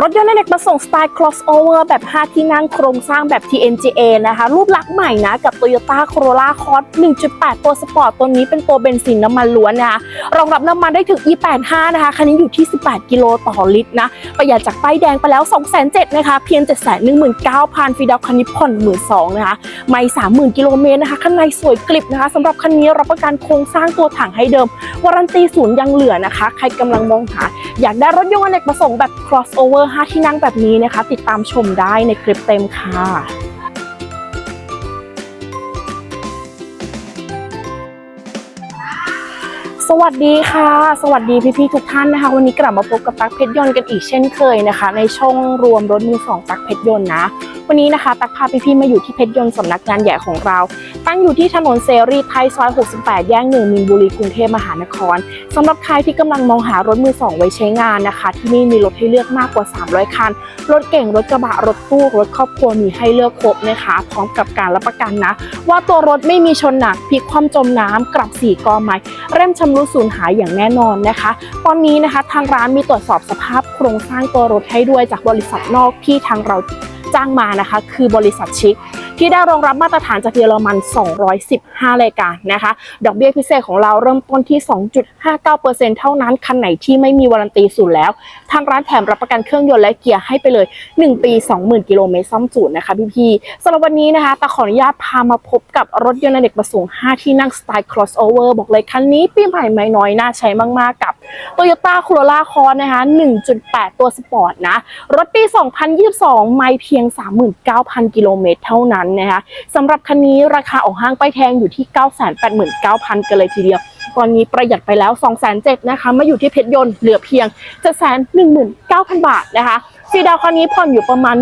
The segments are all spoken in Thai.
รถยนต์อเนกประสงค์สไตล์ crossover แบบ 5 ที่นั่งโครงสร้างแบบ TNGA นะคะ รูปลักษณ์ใหม่นะ กับ Toyota Corolla Cross 1.8 ตัวสปอร์ตตัวนี้เป็นตัวเบนซินน้ำมันล้วนนะคะ รองรับน้ำมันได้ถึง E85 นะคะ คันนี้อยู่ที่ 18 กิโลต่อลิตรนะ ประหยัดจากป้ายแดงไปแล้ว2,700นะคะ เพียง 719,000ฟรีดาวคันนี้ผ่อน 12,000นะคะ ไม่ 30,000 กิโลเมตรนะคะ ข้างในสวยกลิบนะคะสำหรับคันนี้รับประกันโครงสร้างตัวถังให้เดิม วารันตีศูนย์ยังเหลือนะคะ ใครกำลังมองหา อยากได้รถยนต์อเนกประสงค์แบบ crossover 5 ที่นั่งแบบนี้นะคะ ติดตามชมได้ในคลิปเต็มค่ะสวัสดีค่ะ สวัสดีพี่ๆทุกท่านนะคะ วันนี้กลับมาพบกับตักเพชรยนต์กันอีกเช่นเคยนะคะ ในช่องรวมรถมือสองตักเพชรยนต์นะ วันนี้นะคะ ตักพาพี่ๆมาอยู่ที่เพชรยนต์สำนักงานใหญ่ของเรา ตั้งอยู่ที่ถนนเซรีไทยซอย 68 แยกหนึ่งมีนบุรีกรุงเทพมหานครสำหรับใครที่กำลังมองหารถมือสองไว้ใช้งานนะคะ ที่นี่มีรถให้เลือกมากกว่า 300 คัน รถเก่งรถกระบะรถตู้รถครอบครัวมีให้เลือกครบนะคะ พร้อมกับการรับประกันนะ ว่าตัวรถไม่มีชนหนักพลิกคว่ำจมน้ำกลับสี่กอไม้เริ่มชำรุดสูญหายอย่างแน่นอนนะคะ ตอนนี้นะคะทางร้านมีตรวจสอบสภาพโครงสร้างตัวรถให้ด้วยจากบริษัทนอกที่ทางเรา จ้างมานะคะ คือบริษัทชิคที่ได้รองรับมาตรฐานจากเยอรมัน 215 รายการนะคะ ดอกเบี้ยพิเศษของเราเริ่มต้นที่ 2.59%เท่านั้น คันไหนที่ไม่มีวารันตีศูนย์แล้ว ทางร้านแถมรับประกันเครื่องยนต์และเกียร์ให้ไปเลย 1 ปี 20,000 กิโลเมตรซ่อมศูนย์นะคะพี่ๆสำหรับวันนี้นะคะตาขออนุญาตพามาพบกับรถยนต์อเนกประสงค์ 5 ที่นั่งสไตล์ crossover บอกเลยคันนี้ปีใหม่ไม่น้อยน่าใช้มากๆกับ Toyota Corolla Cross นะคะ 1.8 ตัวสปอร์ตนะ รถปี 2022 ไม่เพียง 39,000 กิโลเมตรเท่านั้นนะคะสำหรับคันนี้ราคาออกห้างป้ายแทงอยู่ที่ 989,000 กันเลยทีเดียว ตอนนี้ประหยัดไปแล้ว2,700นะคะ มาอยู่ที่เพชรยนต์เหลือเพียง 719,000 บาทนะคะฟีดาวคันนี้ผ่อนอยู่ประมาณ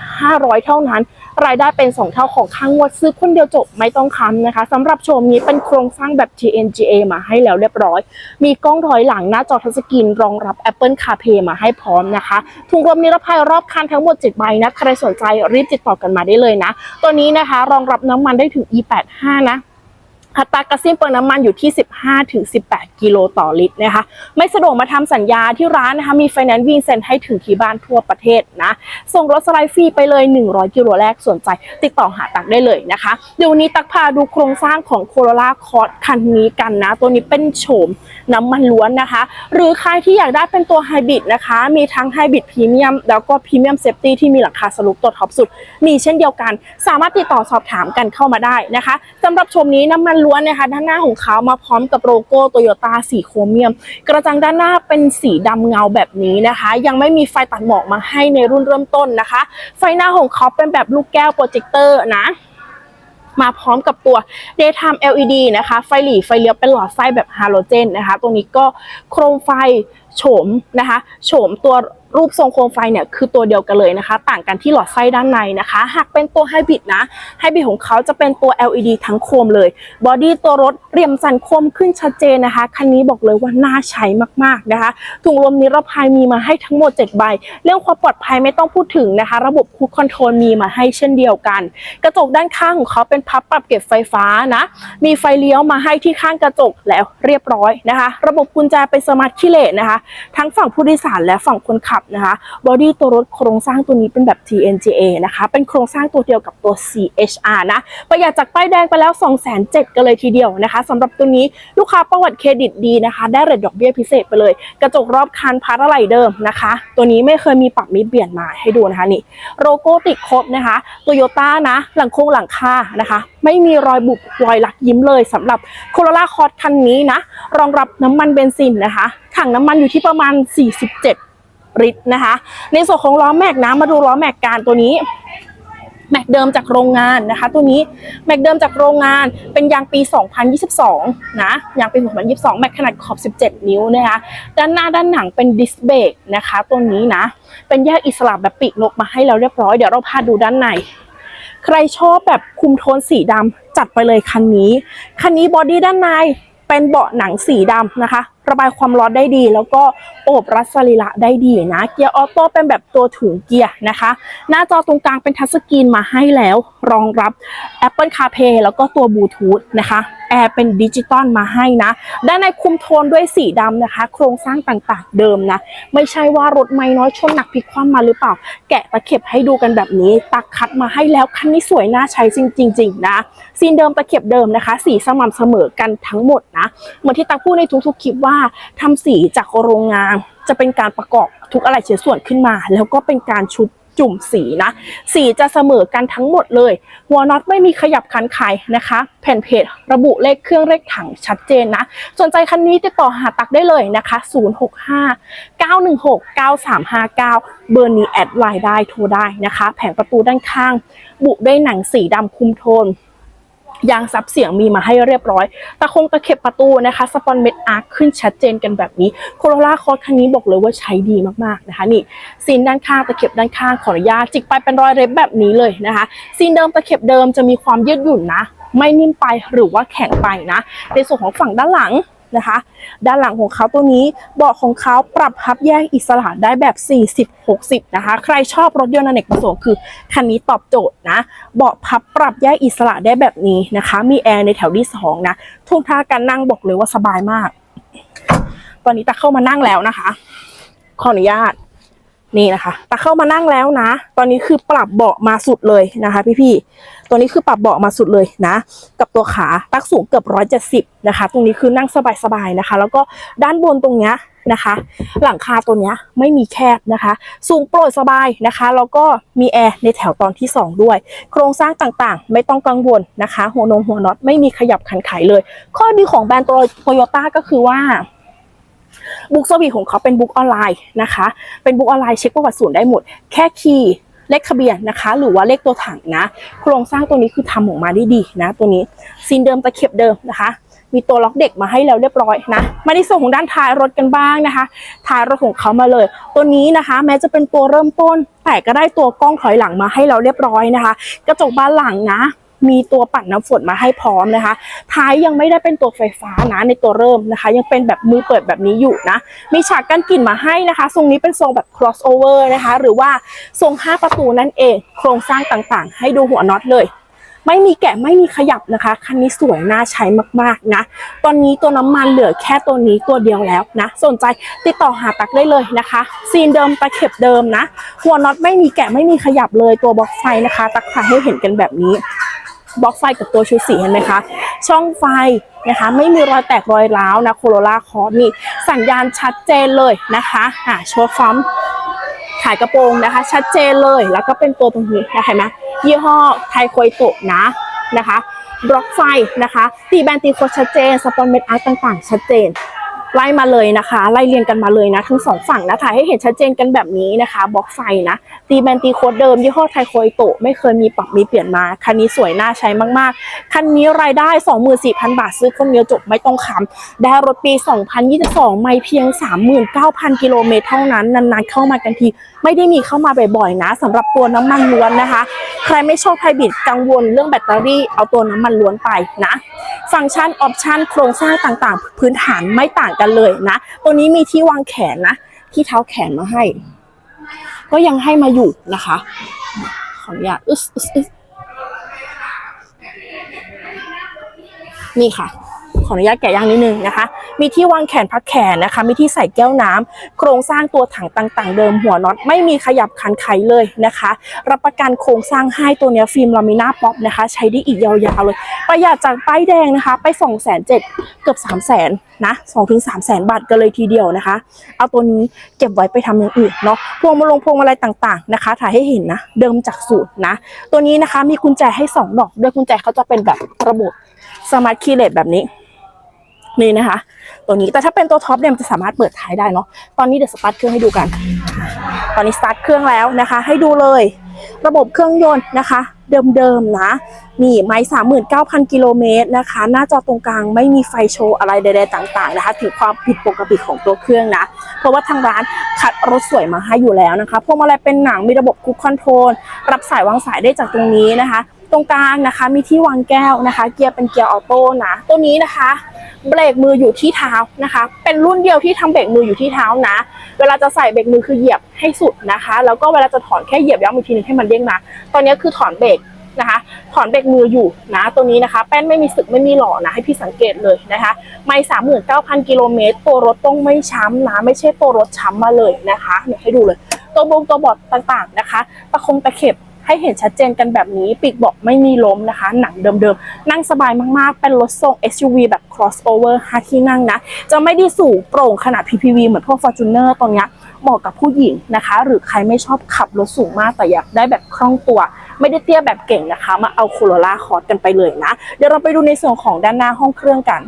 12,500 เท่านั้น รายได้เป็น2เท่าของค่างวดซื้อคนเดียวจบไม่ต้องค้ำนะคะสำหรับโชมนี้เป็นโครงสร้างแบบ TNGA มาให้แล้วเรียบร้อย มีกล้องถอยหลังหน้าจอทัชสกรีนรองรับ Apple CarPlay มาให้พร้อมนะคะถุงลมนิรภัยรอบคันทั้งหมด7ใบนะใครสนใจรีบติดต่อกันมาได้เลยนะ ตัวนี้นะคะรองรับน้ำมันได้ถึง E85 นะ อัตรากระซิ่งเปลืองน้ำมันอยู่ที่ 15ถึง18 กิโลต่อลิตรนะคะ ไม่สะดวกมาทำสัญญาที่ร้านนะคะ มีไฟแนนซ์วิ่งเซ็นให้ถึงที่บ้านทั่วประเทศนะ ส่งรถสไลด์ฟรีไปเลย 100 กิโลแรกสนใจ ติดต่อหาตักได้เลยนะคะ เดี๋ยววันนี้ตักพาดูโครงสร้างของ Corolla Cross คันนี้กันนะ ตัวนี้เป็นโฉมน้ำมันล้วนนะคะ หรือใครที่อยากได้เป็นตัวไฮบริดนะคะ มีทั้งไฮบริดพรีเมียมแล้วก็พรีเมียมเซฟตี้ที่มีหลังคาสลุปตัวท็อปสุด มีเช่นเดียวกัน สามารถติดต่อสอบถามกันเข้ามาได้นะคะสำหรับชมนี้น้ำมันล้วนนะคะด้านหน้าของเขามาพร้อมกับโลโก้โตโยต้าสีโครเมียม กระจังด้านหน้าเป็นสีดำเงาแบบนี้นะคะ ยังไม่มีไฟตัดหมอกมาให้ในรุ่นเริ่มต้นนะคะ ไฟหน้าของเขาเป็นแบบลูกแก้วโปรเจคเตอร์นะมาพร้อมกับตัว daytime LED นะคะ ไฟหลีไฟเลี้ยวเป็นหลอดไฟแบบฮาโลเจนนะคะ ตรงนี้ก็โครงไฟ โฉมนะคะโฉมตัวรูปทรงโคมไฟเนี่ยคือตัวเดียวกันเลยนะคะ ต่างกันที่หลอดไฟด้านในนะคะ หากเป็นตัวไฮบริดนะไฮบริดของเขาจะเป็นตัว LED ทั้งโคมเลยบอดี้ตัวรถเรียมสันคมขึ้นชัดเจนนะคะคันนี้บอกเลยว่าน่าใช้มากๆนะคะถุงลมนิรภัยมีมาให้ทั้งหมด 7 ใบ เรื่องความปลอดภัยไม่ต้องพูดถึงนะคะ ระบบคูดคอนโทรลมีมาให้เช่นเดียวกัน กระจกด้านข้างของเขาเป็นพับปรับเก็บไฟฟ้านะมีไฟเลี้ยวมาให้ที่ข้างกระจกแล้วเรียบร้อยนะคะ ระบบกุญแจเป็นสมาร์ทคีย์เลสนะคะทั้งฝั่งผู้โดยสารและฝั่งคนขับนะคะบอดี้ตัวรถโครงสร้างตัวนี้เป็นแบบ TNGA นะคะเป็นโครงสร้างตัวเดียวกับตัว CHR นะประหยัดจากป้ายแดงไปแล้ว 2 7 0 0 0กันเลยทีเดียวนะคะสำหรับตัวนี้ลูกค้าประวัติเครดิตดีนะคะ ได้เรทดอกเบี้ยพิเศษไปเลย กระจกรอบคันพาร์ทอะไรเดิมนะคะ ตัวนี้ไม่เคยมีปรับมิเปลี่ยนมาให้ดูนะคะนี่โลโก้ติดครบนะคะโตโยต้านะหลังโค้งหลังคานะคะไม่มีรอยบุบรอยหลักยิ้มเลยสำหรับโคโรล่าคอร์สคันนี้นะ รองรับน้ำมันเบนซินนะคะ ถังน้ำมันอยู่ที่ประมาณ 47 ลิตรนะคะ ในส่วนของล้อแม็กนะ มาดูล้อแม็กการตัวนี้ แม็กเดิมจากโรงงานนะคะ ตัวนี้แม็กเดิมจากโรงงานเป็นยางปี 2022 นะยางปี 2022 แม็กขนาดขอบ 17 นิ้วนะคะด้านหน้าด้านหลังเป็นดิสเบรกนะคะ ตัวนี้นะ เป็นแยกอิสระแบบปีกนกมาให้แล้วเรียบร้อยเดี๋ยวเราพาดูด้านใน ใครชอบแบบคุมโทนสีดำจัดไปเลยคันนี้ คันนี้บอดี้ด้านในเป็นเบาะหนังสีดำนะคะ ระบายความร้อนได้ดี แล้วก็โอบรัสรีระได้ดีนะ เกียร์ออโต้เป็นแบบตัวถุงเกียร์นะคะ หน้าจอตรงกลางเป็นทัชสกรีนมาให้แล้ว รองรับ Apple CarPlay แล้วก็ตัวบลูทูธนะคะ แอร์เป็นดิจิตอลมาให้นะ ด้านในคุมโทนด้วยสีดำนะคะ โครงสร้างต่างๆเดิมนะ ไม่ใช่ว่ารถไม่น้อยชนหนักพลิกคว่ำมาหรือเปล่า แกะตะเข็บให้ดูกันแบบนี้ ตักคัดมาให้แล้วคันนี้สวยน่าใช้จริง ๆ นะซีนเดิมตะเข็บเดิมนะคะ สีสม่ำเสมอกันทั้งหมดนะ เหมือนที่ตักพูดในทุกๆคลิปว่าทำสีจากโรงงานจะเป็นการประกอบทุกอะไรชิ้นส่วนขึ้นมา แล้วก็เป็นการชุบ จุ่มสีนะสีจะเสมอกันทั้งหมดเลยหัวน็อตไม่มีขยับคันไขนะคะ แผ่นเพจระบุเลขเครื่องเลขถังชัดเจนนะ สนใจคันนี้ติดต่อหาตักได้เลยนะคะ 065 916 9359 เบอร์นี้แอดไลน์ได้โทรได้นะคะ แผงประตูด้านข้าง บุด้วยหนังสีดำคุมโทน ยางซับเสียงมีมาให้เรียบร้อย ตะคงตะเข็บประตูนะคะ สปอนเม็ดอาร์คขึ้นชัดเจนกันแบบนี้โคโรล่าคอร์สคันนี้บอกเลยว่าใช้ดีมากๆนะคะ นี่ซีนด้านข้างตะเข็บด้านข้างขออนุญาตจิกไปเป็นรอยเล็บแบบนี้เลยนะคะซีนเดิมตะเข็บเดิมจะมีความยืดหยุ่นนะ ไม่นิ่มไปหรือว่าแข็งไปนะ ในส่วนของฝั่งด้านหลัง นะคะ ด้านหลังของเขาตัวนี้เบาะของเขาปรับพับแยกอิสระได้แบบ 40-60 นะคะ ใครชอบรถยนต์อเนกประสงค์คือคันนี้ตอบโจทย์นะ เบาะพับปรับแยกอิสระได้แบบนี้นะคะ มีแอร์ในแถวที่ 2 นะทุกท่าการนั่งบอกเลยว่าสบายมาก ตอนนี้ตาเข้ามานั่งแล้วนะคะ ขออนุญาต นี่นะคะตาเข้ามานั่งแล้วนะ ตอนนี้คือปรับเบาะมาสุดเลยนะคะ พี่ๆ ตัวนี้คือปรับเบาะมาสุดเลยนะ กับตัวขาตักสูงเกือบร้อยเจ็ดสิบนะคะ ตรงนี้คือนั่งสบายๆนะคะ แล้วก็ด้านบนตรงเนี้ยนะคะ หลังคาตัวเนี้ยไม่มีแคบนะคะ สูงโปร่งสบายนะคะ แล้วก็มีแอร์ในแถวตอนที่ 2 ด้วย โครงสร้างต่างๆ ไม่ต้องกังวลนะคะ หัวนงหัวน็อตไม่มีขยับขันไขเลย ข้อดีของแบรนด์โตโยต้าก็คือว่า บุ๊กสวีของเขาเป็นบุ๊กออนไลน์นะคะ เป็นบุ๊กออนไลน์เช็คประวัติศูนย์ได้หมด แค่คีย์เลขทะเบียนนะคะ หรือว่าเลขตัวถังนะ โครงสร้างตัวนี้คือทำออกมาได้ดีนะ ตัวนี้ซีนเดิมตะเข็บเดิมนะคะ มีตัวล็อกเด็กมาให้แล้วเรียบร้อยนะมาในส่วนของด้านท้ายรถกันบ้างนะคะท้ายรถของเขามาเลย ตัวนี้นะคะ แม้จะเป็นตัวเริ่มต้น แต่ก็ได้ตัวกล้องถอยหลังมาให้เราเรียบร้อยนะคะ กระจกบานหลังนะ มีตัวปัดน้ำฝนมาให้พร้อมนะคะ ท้ายยังไม่ได้เป็นตัวไฟฟ้านะในตัวเริ่มนะคะ ยังเป็นแบบมือเปิดแบบนี้อยู่นะ มีฉากกันกลิ่นมาให้นะคะ ทรงนี้เป็นทรงแบบ crossover นะคะ หรือว่าทรง 5 ประตูนั่นเอง โครงสร้างต่างๆ ให้ดูหัวน็อตเลย ไม่มีแกะไม่มีขยับนะคะ คันนี้สวยน่าใช้มากๆนะ ตอนนี้ตัวน้ำมันเหลือแค่ตัวนี้ตัวเดียวแล้วนะ สนใจติดต่อหาตักได้เลยนะคะ ซีนเดิมตะเข็บเดิมนะ หัวน็อตไม่มีแกะไม่มีขยับเลยตัวบล็อกไฟนะคะ ตักถ่ายให้เห็นกันแบบนี้ บล็อกไฟกับตัวชุดสีเห็นไหมคะ ช่องไฟนะคะ ไม่มีรอยแตกรอยร้าวนะโคโรล่าคอร์มีสัญญาณชัดเจนเลยนะคะอ่าโชว์ฟอมถ่ายกระโปรงนะคะ ชัดเจนเลยแล้วก็เป็นตัวตรงนี้นะคะเห็นไหมยี่ห้อไทโคยโตะนะนะคะบล็อกไฟนะคะ ตีแบนตีโคชัดเจน สปอนเม็ดอาร์ตต่างๆ ชัดเจน ไล่มาเลยนะคะไล่เรียงกันมาเลยนะ ทั้งสองฝั่งนะถ่ายให้เห็นชัดเจนกันแบบนี้นะคะบล็อกไฟนะ ตีแบนตีโคดเดิมยี่ห้อไทโคยโตไม่เคยมีปรับมีเปลี่ยนมา คันนี้สวยน่าใช้มากๆ คันนี้รายได้ 24,000 บาทซื้อคนเดียวจบไม่ต้องคำได้รถปี 2022 ไม่เพียง 39,000 กิโลเมตรเท่านั้น นานๆ เข้ามากันที ไม่ได้มีเข้ามาบ่อยๆนะสำหรับตัวน้ำมันล้วนนะคะ ใครไม่ชอบไฮบริดกังวลเรื่องแบตเตอรี่เอาตัวน้ำมันล้วนไปนะ ฟังก์ชันออปชันโครงสร้างต่างๆ พื้นฐานไม่ต่างกันเลยนะ ตัวนี้มีที่วางแขนนะ ที่เท้าแขนมาให้ ก็ยังให้มาอยู่นะคะ ขออนุญาตอึ๊สอึ๊สนี่ค่ะ ขออนุญาตแกะย่างนิดนึงนะคะ มีที่วางแขนพักแขนนะคะ มีที่ใส่แก้วน้ำโครงสร้างตัวถังต่างๆ เดิมหัวน็อตไม่มีขยับขันไขเลยนะคะ รับประกันโครงสร้างให้ตัวเนี้ยฟิล์มลามิน่าป๊อปนะคะ ใช้ได้อีกยาวๆเลย ประหยัดจากป้ายแดงนะคะ ไป2 7 0 0 0เเกือบ3 0 0 0 0นนะ2ถึง3 0 0 0 0บาทกันเลยทีเดียวนะคะ เอาตัวนี้เก็บไว้ไปทำอย่างอื่นเนาะพวงมาลงพวงมาลัยต่างๆนะคะ ถ่ายให้เห็นนะ เดิมจากสูตรนะ ตัวนี้นะคะมีกุญแจให้ 2 ดอกโดยกุญแจเขาจะเป็นแบบระบบสมาร์ทคีย์เลสแบบนี้ นี่นะคะ ตัวนี้แต่ถ้าเป็นตัวท็อปเนี่ยมันจะสามารถเปิดท้ายได้เนาะตอนนี้เดี๋ยวสตาร์ทเครื่องให้ดูกัน ตอนนี้สตาร์ทเครื่องแล้วนะคะ ให้ดูเลย ระบบเครื่องยนต์นะคะ เดิมๆนะนี่ไม้สามหมื่นเก้าพันกิโลเมตรนะคะ หน้าจอตรงกลางไม่มีไฟโชว์อะไรใดๆต่างๆนะคะถือความผิดปกติของตัวเครื่องนะ เพราะว่าทางร้านคัดรถสวยมาให้อยู่แล้วนะคะพวงมาลัยเป็นหนังมีระบบคุกคอนโทรลรับสายวางสายได้จากตรงนี้นะคะ ตรงกลางนะคะ มีที่วางแก้วนะคะ เกียร์เป็นเกียร์ออโต้นะตัวนี้นะคะ เบรกมืออยู่ที่เท้านะคะ เป็นรุ่นเดียวที่ทำเบรกมืออยู่ที่เท้านะ เวลาจะใส่เบรกมือคือเหยียบให้สุดนะคะ แล้วก็เวลาจะถอนแค่เหยียบย้ำอีกทีนึงให้มันเด้งมาตอนนี้คือถอนเบรกนะคะ ถอนเบรกมืออยู่นะตัวนี้นะคะ แป้นไม่มีสึกไม่มีหล่อนะให้พี่สังเกตเลยนะคะไม่สามหมื่นเก้าพันกิโลเมตรตัวรถต้องไม่ช้ำนะไม่ใช่ตัวรถช้ำมาเลยนะคะเดี๋ยวให้ดูเลย ตัวบงตัวบอดต่างๆนะคะ ตะคงตะเข็บ ให้เห็นชัดเจนกันแบบนี้ ปีกบอกไม่มีล้มนะคะ หนังเดิมๆ นั่งสบายมากๆ เป็นรถทรง SUV แบบ crossover 5ที่นั่งนะ จะไม่ได้สูงโปร่งขนาด PPV เหมือนพวก Fortuner ตรงนี้เหมาะกับผู้หญิงนะคะ หรือใครไม่ชอบขับรถสูงมากแต่อยากได้แบบคล่องตัว ไม่ได้เตี้ยแบบเก่งนะคะ มาเอา Corolla Cross กันไปเลยนะ เดี๋ยวเราไปดูในส่วนของด้านหน้าห้องเครื่องกัน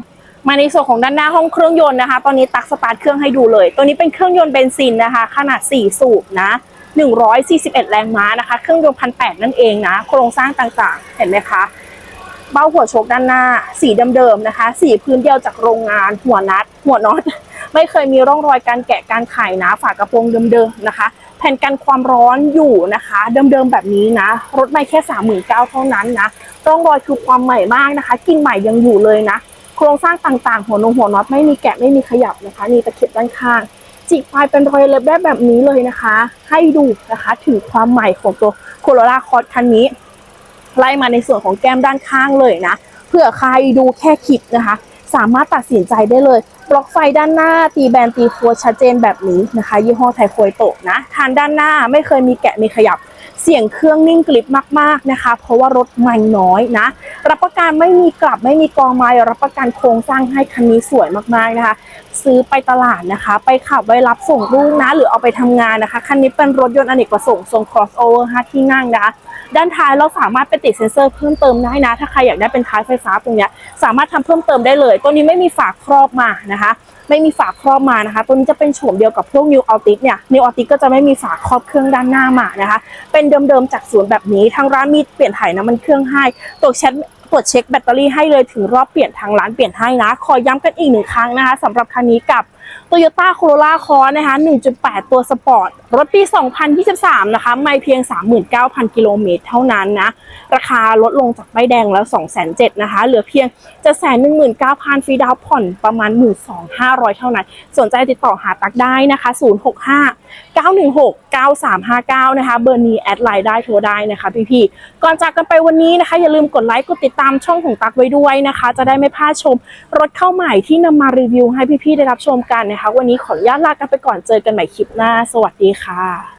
มาในส่วนของด้านหน้าห้องเครื่องยนต์นะคะ ตอนนี้ตักสตาร์ทเครื่องให้ดูเลย ตัวนี้เป็นเครื่องยนต์เบนซินนะคะ ขนาด 4 สูบนะ 141 แรงม้านะคะ เครื่องยนต์พันแนั่นเองนะ โครงสร้างต่างๆ เห็นไหมคะ เบ้าหัวโชคด้านหน้า สีเดิมๆนะคะ สีพื้นเดียวจากโรงงาน หัวนัด หัวน็อต ไม่เคยมีร่องรอยการแกะการไขนะ ฝากระโปรงเดิมๆนะคะ แผ่นกันความร้อนอยู่นะคะ เดิมๆแบบนี้นะ รถไม่แค่ 39,000เท่านั้นนะ ร่องรอยคือความใหม่มากนะคะ กินใหม่ยังอยู่เลยนะ โครงสร้างต่างๆ หัวนงหัวน็อตไม่มีแกะไม่มีขยับนะคะนี่ตะเข็บด้านข้าง จิกปลายเป็นรอยเล็บได้แบบนี้เลยนะคะ ให้ดูนะคะถึงความใหม่ของตัวโคโรล่าคอร์คันนี้ ไล่มาในส่วนของแก้มด้านข้างเลยนะเผื่อใครดูแค่คลิปนะคะ สามารถตัดสินใจได้เลย บล็อกไฟด้านหน้าตีแบนตีโคชัดเจนแบบนี้นะคะ ยี่ห้อไทโคยโตะนะทานด้านหน้าไม่เคยมีแกะมีขยับ เสียงเครื่องนิ่งกริบมากๆนะคะ เพราะว่ารถไม่น้อยนะ รับประกันไม่มีกลับไม่มีกองไม้รับประกันโครงสร้างให้คันนี้สวยมากๆนะคะ ซื้อไปตลาดนะคะ ไปขับไว้รับส่งลูกนะ หรือเอาไปทำงานนะคะคันนี้เป็นรถยนต์อเนกประสงค์ทรง crossover 5ที่นั่งนะคะด้านท้ายเราสามารถไปติดเซ็นเซอร์เพิ่มเติมได้นะ ถ้าใครอยากได้เป็นท้ายไฟฟ้าตรงนี้สามารถทำเพิ่มเติมได้เลย ตัวนี้ไม่มีฝาครอบมานะคะ ไม่มีฝาครอบมานะคะ ตัวนี้จะเป็นโฉมเดียวกับพวก New Altis เนี่ย New Altis ก็จะไม่มีฝาครอบเครื่องด้านหน้ามานะคะ เป็นเดิมๆจากศูนย์แบบนี้ทางร้านมีเปลี่ยนถ่ายน้ำมันเครื่องให้ตรวจเช็คตรวจเช็คแบตเตอรี่ให้เลยถึงรอบเปลี่ยนทางร้านเปลี่ยนให้นะ ขอย้ำกันอีกหนึ่งครั้งนะคะสำหรับคันนี้กับ Toyota Corolla Cross นะคะ 1.8 ตัวสปอร์ต รถปี 2023 นะคะ ไม่เพียง 39,000 กิโลเมตรเท่านั้นนะ ราคาลดลงจากใบแดงแล้ว2,700นะคะ เหลือเพียงจะแสน19,000 ฟรีดาวน์ผ่อนประมาณ 12,500 เท่านั้น สนใจติดต่อหาตักได้นะคะ 065 916 9359 นะคะ เบอร์นี้แอดไลน์ได้โทรได้นะคะพี่ๆ ก่อนจากกันไปวันนี้นะคะ อย่าลืมกดไลค์ กดติดตามช่องของตักไว้ด้วยนะคะ จะได้ไม่พลาดชม รถเข้าใหม่ที่นำมารีวิวให้พี่ๆ ได้รับชมกันนะคะ วันนี้ขออนุญาตลากันไปก่อนเจอกันใหม่คลิปหน้า สวัสดีค่ะ